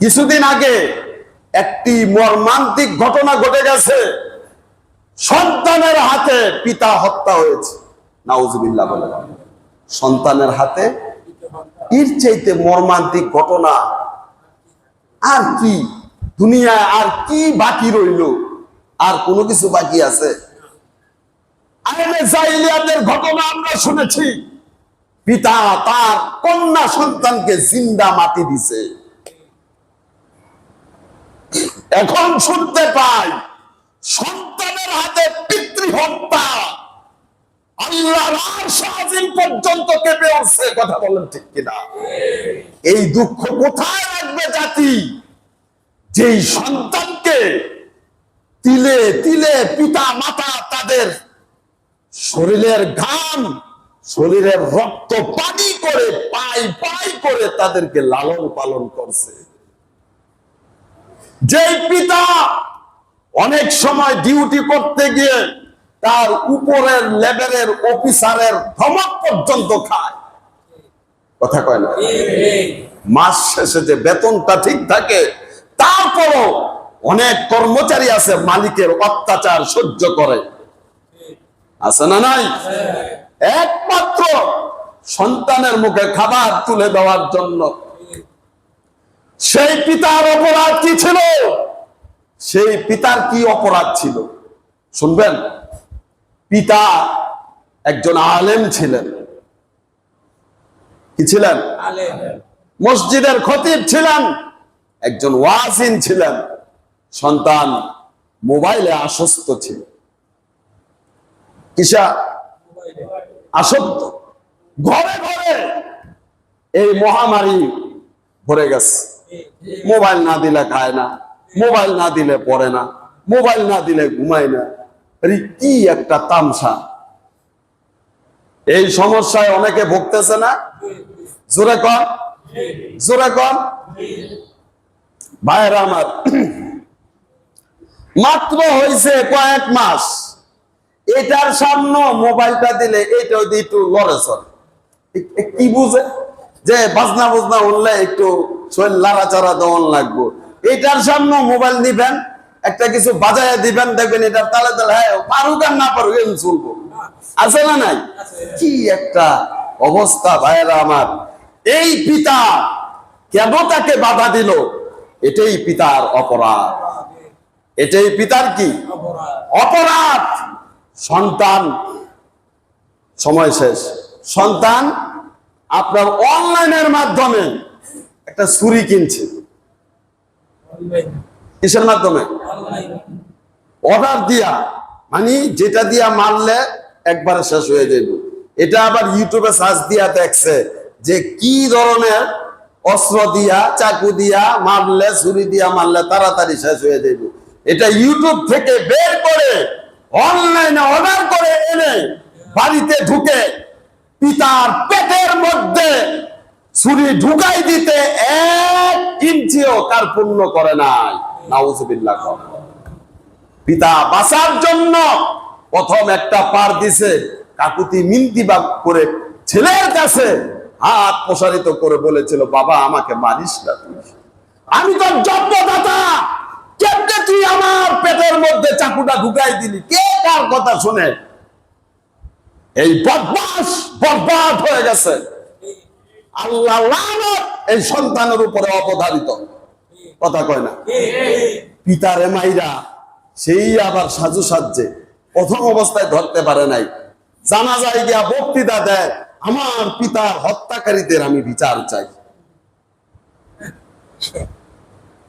কিছুদিন আগে একটি মর্মান্তিক ঘটনা ঘটে গেছে। সন্তানের হাতে পিতা হত্যা হয়েছে। নাউজুবিল্লাহ বলে সন্তানের হাতে এর চাইতে মর্মান্তিক ঘটনা আর কি? দুনিয়ায় আর কি বাকি রইল? আর কোনো কিছু বাকি আছে? ঘটনা আমরা শুনেছি। পিতা তার কন্যা সন্তানকে জিন্দা মাটি দিছে। এখন শুনতে পাই, সন্তানের হাতে পিতৃ হত্যা আল্লাহর আরশ পর্যন্ত কেঁপে উঠছে কথা বলেন ঠিক কিনা? এই দুঃখ কোথায় রাখবে জাতি? যেই সন্তানকে তিলে তিলে পিতা মাতা তাদের শরীরের ঘাম, শরীরের রক্ত পানি করে, পাই পাই করে তাদেরকে লালন পালন করছে। যেই পিতা অনেক সময় ডিউটি করতে গিয়ে তার উপরের লেভেলের অফিসারের ধমক পর্যন্ত খায়। কথা কয় না? মাস শেষে যে বেতনটা ঠিক থাকে তারপরও অনেক কর্মচারী আছে মালিকের অত্যাচার সহ্য করে। আছে না নাই? একমাত্র সন্তানের মুখে খাবার তুলে দেওয়ার জন্য সেই পিতার অপরাধ কি ছিল? সেই পিতার কি অপরাধ ছিল? শুনবেন? পিতা একজন আলেম ছিলেন। কি ছিলেন? মসজিদের খতিব ছিলেন। একজন ওয়াজিন ছিলেন। সন্তান মোবাইলে আসক্ত ছিল। কিসা? আসক্ত। ঘরে ঘরে এই মহামারী ভরে গেছে। মোবাইল না দিলে খায় না, মোবাইল না দিলে পড়ে না, মোবাইল না দিলে ঘুমায় না। কি একটা তামসা। এই সমস্যায় অনেকে ভুগতেছে না? জোরে কর জোরে কর ভাইরা আমার, মাত্র হয়েছে কয়েক মাস। এটার সামনে মোবাইলটা দিলে এটা একটু লড়ে চলে। কি বুঝে? যে বাজনা বাজনা উঠলে একটু শরীর লাড়াচাড়া দেওয়ান লাগবো। এটার সামনে মোবাইল নিবেন একটা কিছু বাজায় দিবেন, দেখবেন এটার তালে তালে হ্যাঁ পারুক আর না পারুক এম চলবো। আছে না নাই? কি একটা অবস্থা ভাইয়েরা আমার। এই পিতা কেন তাকে বাধা দিল? এটাই পিতার অপরাধ। এটাই পিতার কি? অপরাধ। সন্তান, সময় শেষ। সন্তান আপনার অনলাইনের মাধ্যমে একটা ছুরি কিনছে। কিসের মাধ্যমে? অর্ডার দিয়া। মানে যেটা দিয়া মারলে একবারে শেষ হয়ে যাবে এটা আবার ইউটিউবে সার্চ দিয়া দেখছে যে কি ধরনের অস্ত্র দিয়া চাকু দিয়া মারলে ছুরি দিয়া মারলে তাড়াতাড়ি শেষ হয়ে যাবে এটা ইউটিউব থেকে বের করে অনলাইনে অর্ডার করে এনে বাড়িতে ঢুকে পিতার পেটের মধ্যে ছুরি ঢুকাই দিতে এক ইঞ্চিও তার পূর্ণ করে নাই। নাউজুবিল্লাহ পিতা বাঁচার জন্য প্রথম একটা পার দিছে, কাকুতি মিনতি বা করে ছেলের কাছে হাত প্রসারিত করে বলেছিল, বাবা, আমাকে মারিস না তুই। আমি তো জন্মদাতা। কেমনে তুই আমার পেটের মধ্যে চাকুটা ঢুকাই দিলি? কে কার কথা শুনে? এই বদমাস বরবাদ হয়ে গেছে। আল্লাহ এই সন্তানের উপরে অবধারিত। কথা কয় না? পিতারে মাইরা সেই আবার সাজু সাজছে। প্রথম অবস্থায় ধরতে পারে নাই। জানা যায় গিয়া বক্তৃতা দেয়, আমার পিতার হত্যাকারীদের আমি বিচার চাই।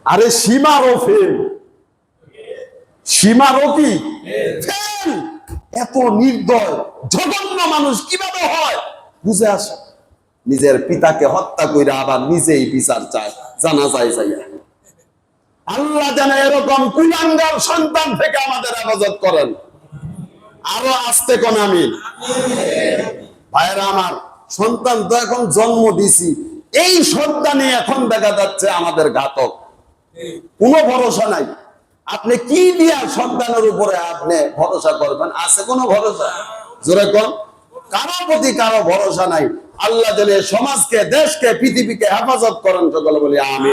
আরে সীমারও ফেল। সীমারও কি? ফেল। এত নির্দয়, জঘন্য মানুষ কীভাবে হয়? বুঝে আসে। নিজের পিতাকে হত্যা কইরা আবার নিজেই বিচার চায়, জানা যায় যাইয়া। আল্লাহ যেন এরকম কুলাঙ্গার সন্তান থেকে আমাদের হেফাজত করেন। আরও আসতে কোন আমি? ভাইয়েরা আমার, সন্তান তো এখন জন্ম দিছি। এই সন্তানে এখন দেখা যাচ্ছে আমাদের ঘাতক। কোনো ভরসা নাই। আপনি কি দিয়া সন্তানের উপরে আপনি ভরসা করবেন? আছে কোনো ভরসা? জোরে কোন। কারও প্রতি কারও ভরসা নাই। আল্লাহ সমাজকে, দেশকে, পৃথিবীকে হেফাজত করেন সকলে বলি আমি